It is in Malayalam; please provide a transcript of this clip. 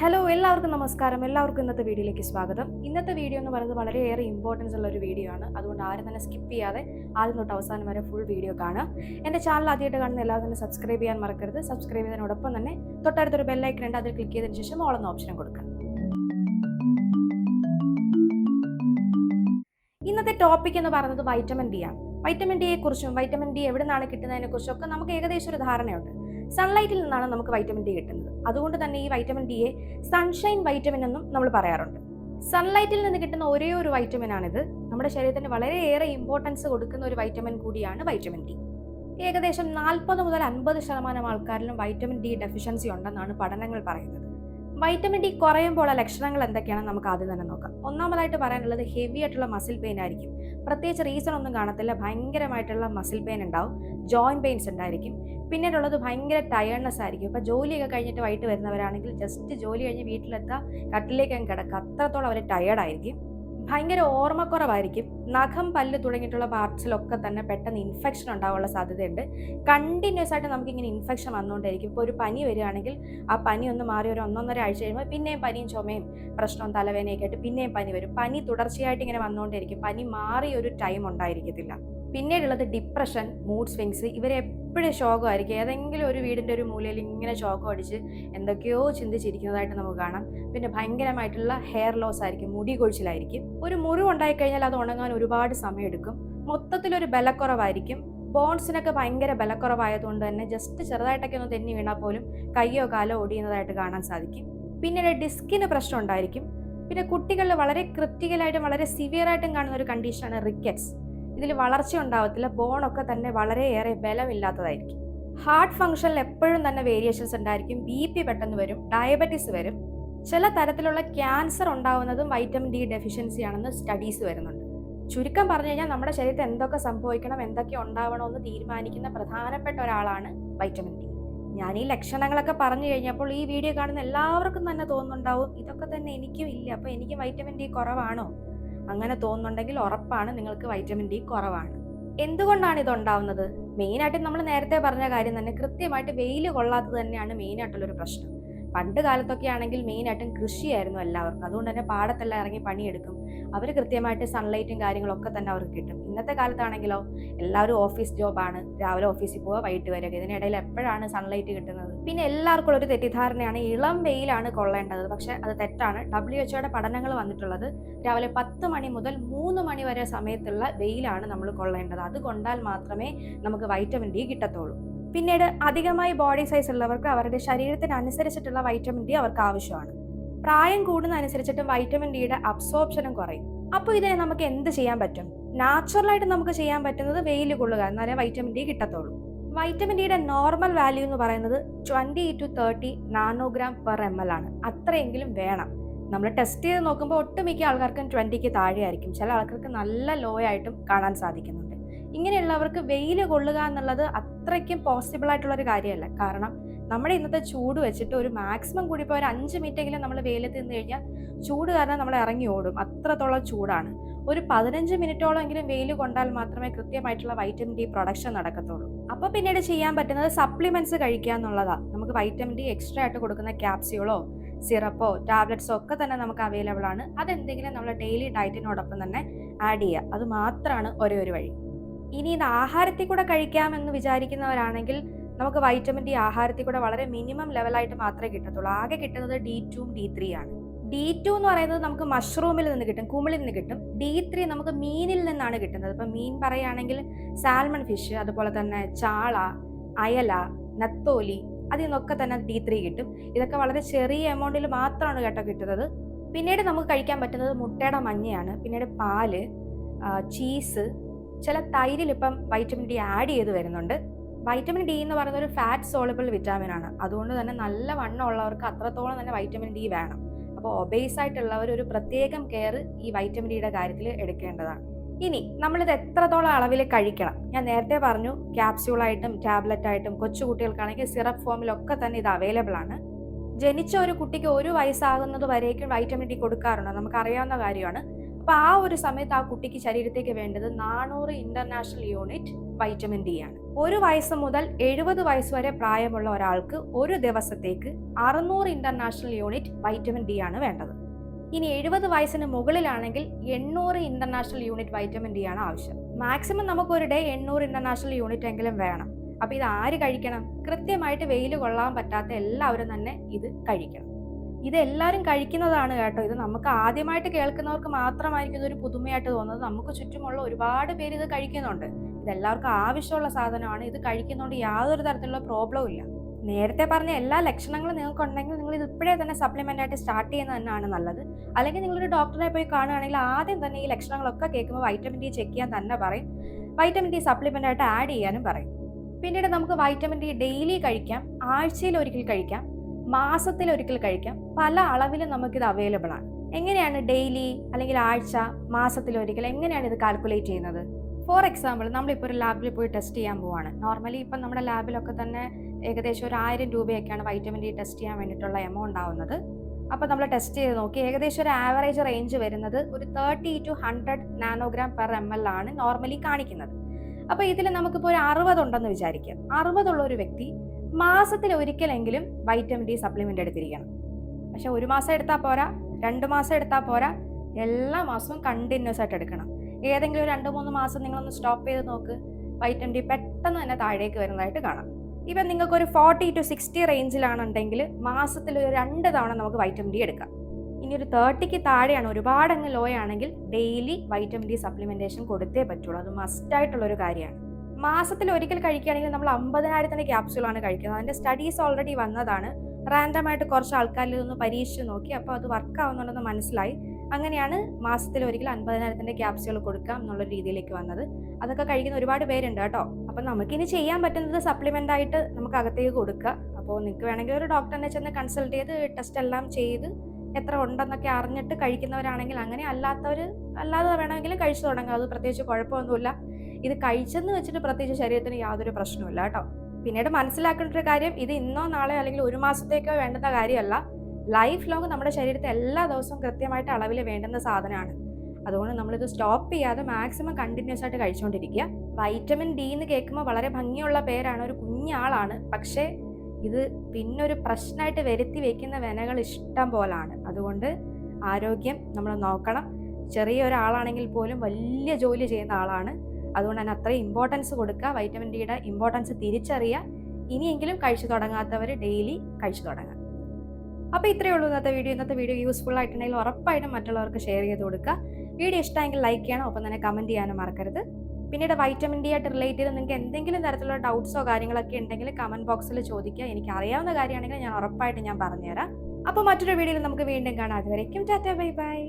ഹലോ എല്ലാവർക്കും നമസ്കാരം. എല്ലാവർക്കും ഇന്നത്തെ വീഡിയോയിലേക്ക് സ്വാഗതം. ഇന്നത്തെ വീഡിയോ എന്ന് പറയുന്നത് വളരെയേറെ ഇമ്പോർട്ടൻസ് ഉള്ള ഒരു വീഡിയോ ആണ്. അതുകൊണ്ട് ആരും തന്നെ സ്കിപ്പ് ചെയ്യാതെ ആദ്യം തൊട്ട് അവസാനം വരെ ഫുൾ വീഡിയോ കാണുക. എന്റെ ചാനൽ ആദ്യമായിട്ട് കാണുന്ന എല്ലാവരും തന്നെ സബ്സ്ക്രൈബ് ചെയ്യാൻ മറക്കരുത്. സബ്സ്ക്രൈബ് ചെയ്യുന്നതിനോടൊപ്പം തന്നെ തൊട്ടടുത്തൊരു ബെല്ലൈക്കൺ ഉണ്ട്. അതിൽ ക്ലിക്ക് ചെയ്തതിന് ശേഷം ഓളെന്ന ഓപ്ഷനും കൊടുക്കുക. ഇന്നത്തെ ടോപ്പിക് എന്ന് പറയുന്നത് വൈറ്റമിൻ ഡി ആണ്. വൈറ്റമിൻ ഡിയെ കുറിച്ചും വൈറ്റമിൻ ഡി എവിടെ നിന്നാണ് കിട്ടുന്നതിനെ കുറിച്ചും ഒക്കെ നമുക്ക് ഏകദേശം ഒരു ധാരണയുണ്ട്. സൺലൈറ്റിൽ നിന്നാണ് നമുക്ക് വൈറ്റമിൻ ഡി കിട്ടുന്നത്. അതുകൊണ്ട് തന്നെ ഈ വൈറ്റമിൻ ഡിയെ സൺഷൈൻ വൈറ്റമിൻ എന്നും നമ്മൾ പറയാറുണ്ട്. സൺലൈറ്റിൽ നിന്ന് കിട്ടുന്ന ഒരേ ഒരു വൈറ്റമിൻ ആണിത്. നമ്മുടെ ശരീരത്തിന് വളരെയേറെ ഇമ്പോർട്ടൻസ് കൊടുക്കുന്ന ഒരു വൈറ്റമിൻ കൂടിയാണ് വൈറ്റമിൻ ഡി ഏകദേശം നാൽപ്പത് മുതൽ അൻപത് ശതമാനം ആൾക്കാരിലും വൈറ്റമിൻ ഡി ഡെഫിഷ്യൻസി ഉണ്ടെന്നാണ് പഠനങ്ങൾ പറയുന്നത്. വൈറ്റമിൻ ഡി കുറയുമ്പോൾ ലക്ഷണങ്ങൾ എന്തൊക്കെയാണെന്ന് നമുക്ക് ആദ്യം തന്നെ നോക്കാം. ഒന്നാമതായിട്ട് പറയാനുള്ളത് ഹെവി ആയിട്ടുള്ള മസിൽ പെയിൻ ആയിരിക്കും. പ്രത്യേകിച്ച് റീസൺ ഒന്നും കാണത്തില്ല. ഭയങ്കരമായിട്ടുള്ള മസിൽ പെയിൻ ഉണ്ടാവും. ജോയിന്റ് പെയിൻസ് ഉണ്ടായിരിക്കും. പിന്നീടുള്ളത് ഭയങ്കര ടയർഡ്നെസ് ആയിരിക്കും. ഇപ്പോൾ ജോലിയൊക്കെ കഴിഞ്ഞിട്ട് വൈകിട്ട് വരുന്നവരാണെങ്കിൽ ജസ്റ്റ് ജോലി കഴിഞ്ഞ് വീട്ടിലെത്താം കട്ടിലേക്ക് അങ്ങ് കിടക്കുക. അത്രത്തോളം അവർ ടയേർഡായിരിക്കും ഭയങ്കര ഓർമ്മക്കുറവായിരിക്കും. നഖം പല്ല് തുടങ്ങിയിട്ടുള്ള പാർട്സിലൊക്കെ തന്നെ പെട്ടെന്ന് ഇൻഫെക്ഷൻ ഉണ്ടാവാനുള്ള സാധ്യതയുണ്ട്. കണ്ടിന്യൂസ് ആയിട്ട് നമുക്കിങ്ങനെ ഇൻഫെക്ഷൻ വന്നുകൊണ്ടിരിക്കും ഇപ്പോൾ ഒരു പനി വരികയാണെങ്കിൽ ആ പനി ഒന്ന് മാറി ഒരു ഒന്നൊന്നര ആഴ്ച കഴിയുമ്പോൾ പിന്നെയും പനിയും ചുമയും പ്രശ്നവും തലവേദനയൊക്കെ ആയിട്ട് പിന്നെയും പനി വരും. പനി തുടർച്ചയായിട്ട് ഇങ്ങനെ വന്നുകൊണ്ടിരിക്കും പനി മാറി ഒരു ടൈം ഉണ്ടായിരിക്കത്തില്ല. പിന്നീടുള്ളത് ഡിപ്രഷൻ മൂഡ് സ്വിങ്സ് ഇവരെ എപ്പോഴും ശോകമായിരിക്കും? ഏതെങ്കിലും ഒരു വീടിന്റെ ഒരു മൂലയിൽ ഇങ്ങനെ ശോകം അടിച്ച് എന്തൊക്കെയോ ചിന്തിച്ചിരിക്കുന്നതായിട്ട് നമുക്ക് കാണാം. പിന്നെ ഭയങ്കരമായിട്ടുള്ള ഹെയർ ലോസ് ആയിരിക്കും മുടി കൊഴിച്ചിലായിരിക്കും. ഒരു മുറിവ് ഉണ്ടായിക്കഴിഞ്ഞാൽ അത് ഉണങ്ങാൻ ഒരുപാട് സമയമെടുക്കും. മൊത്തത്തിലൊരു ബലക്കുറവായിരിക്കും. ബോൺസിനൊക്കെ ഭയങ്കര ബലക്കുറവായതുകൊണ്ട് തന്നെ ജസ്റ്റ് ചെറുതായിട്ടൊക്കെ ഒന്ന് തെന്നി വീണാൽ പോലും കയ്യോ കാലോ ഒടിയുന്നതായിട്ട് കാണാൻ സാധിക്കും. പിന്നീട് ഡിസ്കിന് പ്രശ്നം ഉണ്ടായിരിക്കും. പിന്നെ കുട്ടികളിൽ വളരെ ക്രിട്ടിക്കലായിട്ടും വളരെ സിവിയറായിട്ടും കാണുന്ന ഒരു കണ്ടീഷനാണ് റിക്കറ്റ്സ് ഇതിൽ വളർച്ച ഉണ്ടാവത്തില്ല ബോണൊക്കെ തന്നെ വളരെയേറെ ബലമില്ലാത്തതായിരിക്കും. ഹാർട്ട് ഫംഗ്ഷനിൽ എപ്പോഴും തന്നെ വേരിയേഷൻസ് ഉണ്ടായിരിക്കും ബി പി പെട്ടെന്ന് വരും ഡയബറ്റീസ് വരും. ചില തരത്തിലുള്ള ക്യാൻസർ ഉണ്ടാവുന്നതും വൈറ്റമിൻ ഡി ഡെഫിഷ്യൻസി ആണെന്ന് സ്റ്റഡീസ് വരുന്നുണ്ട്. ചുരുക്കം പറഞ്ഞു കഴിഞ്ഞാൽ നമ്മുടെ ശരീരത്തിൽ എന്തൊക്കെ സംഭവിക്കണം എന്തൊക്കെ ഉണ്ടാവണമെന്ന് തീരുമാനിക്കുന്ന പ്രധാനപ്പെട്ട ഒരാളാണ് വൈറ്റമിൻ ഡി. ഞാൻ ഈ ലക്ഷണങ്ങളൊക്കെ പറഞ്ഞു കഴിഞ്ഞപ്പോൾ ഈ വീഡിയോ കാണുന്ന എല്ലാവർക്കും തന്നെ തോന്നുന്നുണ്ടാവും ഇതൊക്കെ തന്നെ എനിക്കും ഇല്ല അപ്പോൾ എനിക്ക് വൈറ്റമിൻ ഡി കുറവാണോ? അങ്ങനെ തോന്നുന്നുണ്ടെങ്കിൽ ഉറപ്പാണ് നിങ്ങൾക്ക് വൈറ്റമിൻ ഡി കുറവാണ്. എന്തുകൊണ്ടാണ് ഇത് ഉണ്ടാവുന്നത് മെയിനായിട്ട് നമ്മൾ നേരത്തെ പറഞ്ഞ കാര്യം തന്നെ കൃത്യമായിട്ട് വെയിൽ കൊള്ളാത്തത് തന്നെയാണ് മെയിനായിട്ടുള്ളൊരു പ്രശ്നം. പണ്ട് കാലത്തൊക്കെ ആണെങ്കിൽ മെയിനായിട്ടും കൃഷിയായിരുന്നു എല്ലാവർക്കും. അതുകൊണ്ട് തന്നെ പാടത്തെല്ലാം ഇറങ്ങി പണിയെടുക്കും. അവർ കൃത്യമായിട്ട് സൺലൈറ്റും കാര്യങ്ങളൊക്കെ തന്നെ അവർക്ക് കിട്ടും. ഇന്നത്തെ കാലത്താണെങ്കിലോ എല്ലാവരും ഓഫീസ് ജോബാണ് രാവിലെ ഓഫീസിൽ പോവുക വൈകിട്ട് വരിക. ഇതിനിടയിൽ എപ്പോഴാണ് സൺലൈറ്റ് കിട്ടുന്നത്? പിന്നെ എല്ലാവർക്കും ഒരു തെറ്റിദ്ധാരണയാണ് ഇളം വെയിലാണ് കൊള്ളേണ്ടത്. പക്ഷേ അത് തെറ്റാണ്. ഡബ്ല്യു എച്ച്ഒയുടെ പഠനങ്ങൾ വന്നിട്ടുള്ളത് രാവിലെ പത്ത് മണി മുതൽ മൂന്ന് മണി വരെ സമയത്തുള്ള വെയിലാണ് നമ്മൾ കൊള്ളേണ്ടത്. അത് കൊണ്ടാൽ മാത്രമേ നമുക്ക് വൈറ്റമിൻ ഡി കിട്ടത്തുള്ളൂ. പിന്നീട് അധികമായി ബോഡി സൈസ് ഉള്ളവർക്ക് അവരുടെ ശരീരത്തിനനുസരിച്ചിട്ടുള്ള വൈറ്റമിൻ ഡി അവർക്ക് ആവശ്യമാണ്. പ്രായം കൂടുന്നതനുസരിച്ചിട്ട് വൈറ്റമിൻ ഡിയുടെ അബ്സോർപ്ഷനും കുറയും. അപ്പോൾ ഇതിനെ നമുക്ക് എന്ത് ചെയ്യാൻ പറ്റും? നാച്ചുറലായിട്ട് നമുക്ക് ചെയ്യാൻ പറ്റുന്നത് വെയിൽ കൊള്ളുക എന്നാലേ വൈറ്റമിൻ ഡി കിട്ടത്തുള്ളൂ. വൈറ്റമിൻ ഡിയുടെ നോർമൽ വാല്യൂ എന്ന് പറയുന്നത് twenty to thirty nanogram per M L ആണ്. അത്രയെങ്കിലും വേണം. നമ്മൾ ടെസ്റ്റ് ചെയ്ത് നോക്കുമ്പോൾ ഒട്ടുമിക്ക ആൾക്കാർക്കും ട്വന്റിക്ക് താഴെയായിരിക്കും. ചില ആൾക്കാർക്ക് നല്ല ലോ ആയിട്ടും കാണാൻ സാധിക്കുന്നുണ്ട് ഇങ്ങനെയുള്ളവർക്ക് വെയിൽ കൊള്ളുക എന്നുള്ളത് അത്രയ്ക്കും പോസിബിൾ ആയിട്ടുള്ള ഒരു കാര്യമല്ല. കാരണം നമ്മുടെ ഇന്നത്തെ ചൂട് വെച്ചിട്ട് ഒരു മാക്സിമം കൂടി ഇപ്പോൾ ഒരു അഞ്ച് മിനിറ്റെങ്കിലും നമ്മൾ വെയിലത്ത് നിന്ന് കഴിഞ്ഞാൽ ചൂട് കാരണം നമ്മൾ ഇറങ്ങി ഓടും. അത്രത്തോളം ചൂടാണ്. ഒരു പതിനഞ്ച് മിനിറ്റോളം എങ്കിലും വെയിൽ കൊണ്ടാൽ മാത്രമേ കൃത്യമായിട്ടുള്ള വൈറ്റമിൻ ഡി പ്രൊഡക്ഷൻ നടക്കത്തുള്ളൂ. അപ്പോൾ പിന്നീട് ചെയ്യാൻ പറ്റുന്നത് സപ്ലിമെന്റ്സ് കഴിക്കുക എന്നുള്ളതാണ് നമുക്ക് വൈറ്റമിൻ ഡി എക്സ്ട്രാ ആയിട്ട് കൊടുക്കുന്ന ക്യാപ്സ്യൂളോ സിറപ്പോ ടാബ്ലറ്റ്സോ ഒക്കെ തന്നെ നമുക്ക് അവൈലബിൾ ആണ്. അതെന്തെങ്കിലും നമ്മൾ ഡെയിലി ഡയറ്റിനോടൊപ്പം തന്നെ ആഡ് ചെയ്യുക. അത് മാത്രമാണ് ഒരേ ഒരു വഴി. ഇനി ഇത് ആഹാരത്തിൽ കൂടെ കഴിക്കാമെന്ന് വിചാരിക്കുന്നവരാണെങ്കിൽ നമുക്ക് വൈറ്റമിൻ ഡി ആഹാരത്തിൽ കൂടെ വളരെ മിനിമം ലെവലായിട്ട് മാത്രമേ കിട്ടത്തുള്ളൂ. ആകെ കിട്ടുന്നത് ഡി ടുവും ഡി ത്രീ ആണ്. ഡി ടു എന്ന് പറയുന്നത് നമുക്ക് മഷ്റൂമിൽ നിന്ന് കിട്ടും കുമിളിൽ നിന്ന് കിട്ടും. ഡി ത്രീ നമുക്ക് മീനിൽ നിന്നാണ് കിട്ടുന്നത്. ഇപ്പം മീൻ പറയുകയാണെങ്കിൽ സാൽമൺ ഫിഷ് അതുപോലെ തന്നെ ചാള അയല നത്തോലി അതിൽ നിന്നൊക്കെ തന്നെ ഡി ത്രീ കിട്ടും. ഇതൊക്കെ വളരെ ചെറിയ എമൗണ്ടിൽ മാത്രമാണ് കേട്ടോ കിട്ടുന്നത്. പിന്നീട് നമുക്ക് കഴിക്കാൻ പറ്റുന്നത് മുട്ടയുടെ മഞ്ഞയാണ്. പിന്നീട് പാൽ ചീസ് ചില തൈരിൽ ഇപ്പം വൈറ്റമിൻ ഡി ആഡ് ചെയ്ത് വരുന്നുണ്ട്. വൈറ്റമിൻ ഡി എന്ന് പറയുന്ന ഒരു ഫാറ്റ് സോളബിൾ വിറ്റാമിൻ ആണ്. അതുകൊണ്ട് തന്നെ നല്ല വണ്ണം ഉള്ളവർക്ക് അത്രത്തോളം തന്നെ വൈറ്റമിൻ ഡി വേണം. അപ്പോൾ ഒബേസ് ആയിട്ടുള്ളവർ ഒരു പ്രത്യേകം കെയർ ഈ വൈറ്റമിൻ ഡിയുടെ കാര്യത്തിൽ എടുക്കേണ്ടതാണ്. ഇനി നമ്മളിത് എത്രത്തോളം അളവിൽ കഴിക്കണം? ഞാൻ നേരത്തെ പറഞ്ഞു ക്യാപ്സ്യൂളായിട്ടും ടാബ്ലറ്റ് ആയിട്ടും കൊച്ചു കുട്ടികൾക്കാണെങ്കിൽ സിറപ്പ് ഫോമിലൊക്കെ തന്നെ ഇത് അവൈലബിൾ ആണ്. ജനിച്ച ഒരു കുട്ടിക്ക് ഒരു വയസ്സാകുന്നത് വരേക്കും വൈറ്റമിൻ ഡി കൊടുക്കാറുണ്ട്. നമുക്കറിയാവുന്ന കാര്യമാണ്. അപ്പോൾ ആ ഒരു സമയത്ത് ആ കുട്ടിക്ക് ശരീരത്തേക്ക് വേണ്ടത് നാനൂറ് ഇന്റർനാഷണൽ യൂണിറ്റ് വൈറ്റമിൻ ഡി ആണ്. ഒരു വയസ്സ് മുതൽ എഴുപത് വയസ്സ് വരെ പ്രായമുള്ള ഒരാൾക്ക് ഒരു ദിവസത്തേക്ക് അറുന്നൂറ് ഇന്റർനാഷണൽ യൂണിറ്റ് വൈറ്റമിൻ ഡി ആണ് വേണ്ടത്. ഇനി എഴുപത് വയസ്സിന് മുകളിലാണെങ്കിൽ എണ്ണൂറ് ഇന്റർനാഷണൽ യൂണിറ്റ് വൈറ്റമിൻ ഡി ആണ് ആവശ്യം. മാക്സിമം നമുക്ക് ഒരു ഡേ എണ്ണൂറ് ഇന്റർനാഷണൽ യൂണിറ്റ് എങ്കിലും വേണം. അപ്പൊ ഇത് ആര് കഴിക്കണം? കൃത്യമായിട്ട് വെയിൽ കൊള്ളാൻ പറ്റാത്ത എല്ലാവരും തന്നെ ഇത് കഴിക്കണം. ഇത് എല്ലാവരും കഴിക്കുന്നതാണ് കേട്ടോ. ഇത് നമുക്ക് ആദ്യമായിട്ട് കേൾക്കുന്നവർക്ക് മാത്രമായിരിക്കും ഇതൊരു പുതുമയായിട്ട് തോന്നുന്നത്. നമുക്ക് ചുറ്റുമുള്ള ഒരുപാട് പേര് ഇത് കഴിക്കുന്നുണ്ട്. ഇത് എല്ലാവർക്കും ആവശ്യമുള്ള സാധനമാണ്. ഇത് കഴിക്കുന്നതുകൊണ്ട് യാതൊരു തരത്തിലുള്ള പ്രോബ്ലവും ഇല്ല. നേരത്തെ പറഞ്ഞ എല്ലാ ലക്ഷണങ്ങളും നിങ്ങൾക്ക് ഉണ്ടെങ്കിൽ നിങ്ങൾ ഇത് ഇപ്പോഴേ തന്നെ സപ്ലിമെന്റ് ആയിട്ട് സ്റ്റാർട്ട് ചെയ്യുന്നത് തന്നെയാണ് നല്ലത്. അല്ലെങ്കിൽ നിങ്ങളൊരു ഡോക്ടറെ പോയി കാണുകയാണെങ്കിൽ ആദ്യം തന്നെ ഈ ലക്ഷണങ്ങളൊക്കെ കേൾക്കുമ്പോൾ വൈറ്റമിൻ ഡി ചെക്ക് ചെയ്യാൻ തന്നെ പറയും. വൈറ്റമിൻ ഡി സപ്ലിമെന്റ് ആയിട്ട് ആഡ് ചെയ്യാനും പറയും. പിന്നീട് നമുക്ക് വൈറ്റമിൻ ഡി ഡെയിലി കഴിക്കാം. ആഴ്ചയിൽ ഒരിക്കൽ കഴിക്കാം. മാസത്തിൽ ഒരിക്കൽ കഴിക്കാം. പല അളവിലും നമുക്കിത് അവൈലബിൾ ആണ്. എങ്ങനെയാണ് ഡെയിലി അല്ലെങ്കിൽ ആഴ്ച മാസത്തിൽ ഒരിക്കൽ എങ്ങനെയാണ് ഇത് കാൽക്കുലേറ്റ് ചെയ്യുന്നത്? ഫോർ എക്സാമ്പിൾ നമ്മളിപ്പോൾ ഒരു ലാബിൽ പോയി ടെസ്റ്റ് ചെയ്യാൻ പോവാണ്. നോർമലി ഇപ്പം നമ്മുടെ ലാബിലൊക്കെ തന്നെ ഏകദേശം ഒരു ആയിരം രൂപയൊക്കെയാണ് വൈറ്റമിൻ ഡി ടെസ്റ്റ് ചെയ്യാൻ വേണ്ടിയിട്ടുള്ള എമൗണ്ട് ആവുന്നത്. അപ്പോൾ നമ്മൾ ടെസ്റ്റ് ചെയ്ത് നോക്കി ഏകദേശം ഒരു ആവറേജ് റേഞ്ച് വരുന്നത് ഒരു thirty to hundred nanogram per M L ആണ് നോർമലി കാണിക്കുന്നത്. അപ്പോൾ ഇതിൽ നമുക്കിപ്പോൾ ഒരു അറുപതുണ്ടെന്ന് വിചാരിക്കാം. അറുപതുള്ള ഒരു വ്യക്തി മാസത്തിൽ ഒരിക്കലെങ്കിലും വൈറ്റമിൻ ഡി സപ്ലിമെന്റ് എടുത്തിരിക്കണം. പക്ഷെ ഒരു മാസം എടുത്താൽ പോരാ രണ്ട് മാസം എടുത്താൽ പോരാ എല്ലാ മാസവും കണ്ടിന്യൂസ് ആയിട്ട് എടുക്കണം. ഏതെങ്കിലും രണ്ട് മൂന്ന് മാസം നിങ്ങളൊന്ന് സ്റ്റോപ്പ് ചെയ്ത് നോക്ക് വൈറ്റമിൻ ഡി പെട്ടെന്ന് തന്നെ താഴേക്ക് വരുന്നതായിട്ട് കാണാം. ഇപ്പം നിങ്ങൾക്ക് ഒരു ഫോർട്ടി ടു സിക്സ്റ്റി റേഞ്ചിലാണെന്നുണ്ടെങ്കിൽ മാസത്തിൽ ഒരു രണ്ട് തവണ നമുക്ക് വൈറ്റമിൻ ഡി എടുക്കാം. ഇനി ഒരു തേർട്ടിക്ക് താഴെയാണ് ഒരുപാട് അങ്ങ് ലോ ആണെങ്കിൽ ഡെയിലി വൈറ്റമിൻ ഡി സപ്ലിമെന്റേഷൻ കൊടുത്തേ പറ്റുള്ളൂ. അത് മസ്റ്റായിട്ടുള്ളൊരു കാര്യമാണ്. മാസത്തിൽ ഒരിക്കൽ കഴിക്കുകയാണെങ്കിൽ നമ്മൾ അമ്പതിനായിരത്തിന്റെ ക്യാപ്സ്യൂളാണ് കഴിക്കുന്നത്. അതിന്റെ സ്റ്റഡീസ് ഓൾറെഡി വന്നതാണ്. റാൻഡമായിട്ട് കുറച്ച് ആൾക്കാരിൽ നിന്ന് പരീക്ഷിച്ച് നോക്കി. അപ്പോൾ അത് വർക്ക് ആവുന്നുണ്ടെന്ന് മനസ്സിലായി. അങ്ങനെയാണ് മാസത്തിൽ ഒരിക്കൽ അൻപതിനായിരത്തിന്റെ ക്യാപ്സ്യൂൾ കൊടുക്കാം എന്നുള്ള രീതിയിലേക്ക് വന്നത്. അതൊക്കെ കഴിക്കുന്ന ഒരുപാട് പേരുണ്ട് കേട്ടോ. അപ്പം നമുക്കിനി ചെയ്യാൻ പറ്റുന്നത് സപ്ലിമെന്റ് ആയിട്ട് നമുക്ക് അകത്തേക്ക് കൊടുക്കുക. അപ്പോൾ നിങ്ങൾക്ക് വേണമെങ്കിൽ ഒരു ഡോക്ടറിനെ ചെന്ന് കൺസൾട്ട് ചെയ്ത് ടെസ്റ്റ് എല്ലാം ചെയ്ത് എത്ര ഉണ്ടെന്നൊക്കെ അറിഞ്ഞിട്ട് കഴിക്കുന്നവരാണെങ്കിൽ അങ്ങനെ അല്ലാത്തവർ അല്ലാതെ വേണമെങ്കിലും കഴിച്ചു തുടങ്ങുക അത് പ്രത്യേകിച്ച് കുഴപ്പമൊന്നുമില്ല. ഇത് കഴിച്ചെന്ന് വെച്ചിട്ട് പ്രത്യേകിച്ച് ശരീരത്തിന് യാതൊരു പ്രശ്നമില്ല കേട്ടോ. പിന്നീട് മനസ്സിലാക്കേണ്ട ഒരു കാര്യം ഇത് ഇന്നോ നാളെ അല്ലെങ്കിൽ ഒരു മാസത്തേക്കോ വേണ്ടുന്ന കാര്യമല്ല. ലൈഫ് ലോങ് നമ്മുടെ ശരീരത്തെ എല്ലാ ദിവസവും കൃത്യമായിട്ട് അളവിൽ വേണ്ടുന്ന സാധനമാണ്. അതുകൊണ്ട് നമ്മളിത് സ്റ്റോപ്പ് ചെയ്യാതെ മാക്സിമം കണ്ടിന്യൂസ് ആയിട്ട് കഴിച്ചുകൊണ്ടിരിക്കുക വൈറ്റമിൻ ഡി എന്ന് കേൾക്കുമ്പോൾ വളരെ ഭംഗിയുള്ള പേരാണ് ഒരു കുഞ്ഞാളാണ് പക്ഷേ ഇത് പിന്നൊരു പ്രശ്നമായിട്ട് വരുത്തി വെക്കുന്ന വിനകൾ ഇഷ്ടം പോലാണ്. അതുകൊണ്ട് ആരോഗ്യം നമ്മൾ നോക്കണം. ചെറിയ ഒരാളാണെങ്കിൽ പോലും വലിയ ജോലി ചെയ്യുന്ന ആളാണ്. അതുകൊണ്ട് തന്നെ അത്രയും ഇമ്പോർട്ടൻസ് കൊടുക്കുക. വൈറ്റമിൻ ഡിയുടെ ഇമ്പോർട്ടൻസ് തിരിച്ചറിയുക. ഇനിയെങ്കിലും കഴിച്ചു തുടങ്ങാത്തവർ ഡെയിലി കഴിച്ചു തുടങ്ങുക. അപ്പോൾ ഇത്രയേ ഉള്ളൂ ഇന്നത്തെ വീഡിയോ ഇന്നത്തെ വീഡിയോ യൂസ്ഫുൾ ആയിട്ടുണ്ടെങ്കിൽ ഉറപ്പായിട്ടും മറ്റുള്ളവർക്ക് ഷെയർ ചെയ്ത് കൊടുക്കുക. വീഡിയോ ഇഷ്ടമെങ്കിൽ ലൈക്ക് ചെയ്യണം. ഒപ്പം തന്നെ കമന്റ് ചെയ്യാനും മറക്കരുത്. പിന്നീട് വൈറ്റമിൻ ഡി ആയിട്ട് റിലേറ്റ് ചെയ്ത് നിങ്ങൾക്ക് എന്തെങ്കിലും തരത്തിലുള്ള ഡൗട്ട്സോ കാര്യങ്ങളൊക്കെ ഉണ്ടെങ്കിൽ കമന്റ് ബോക്സിൽ ചോദിക്കുക. എനിക്ക് അറിയാവുന്ന കാര്യമാണെങ്കിൽ ഞാൻ ഉറപ്പായിട്ട് ഞാൻ പറഞ്ഞുതരാം. അപ്പോൾ മറ്റൊരു വീഡിയോയിൽ നമുക്ക് വീണ്ടും കാണാം. അതുവരേക്കും ടാറ്റ ബൈ ബൈ.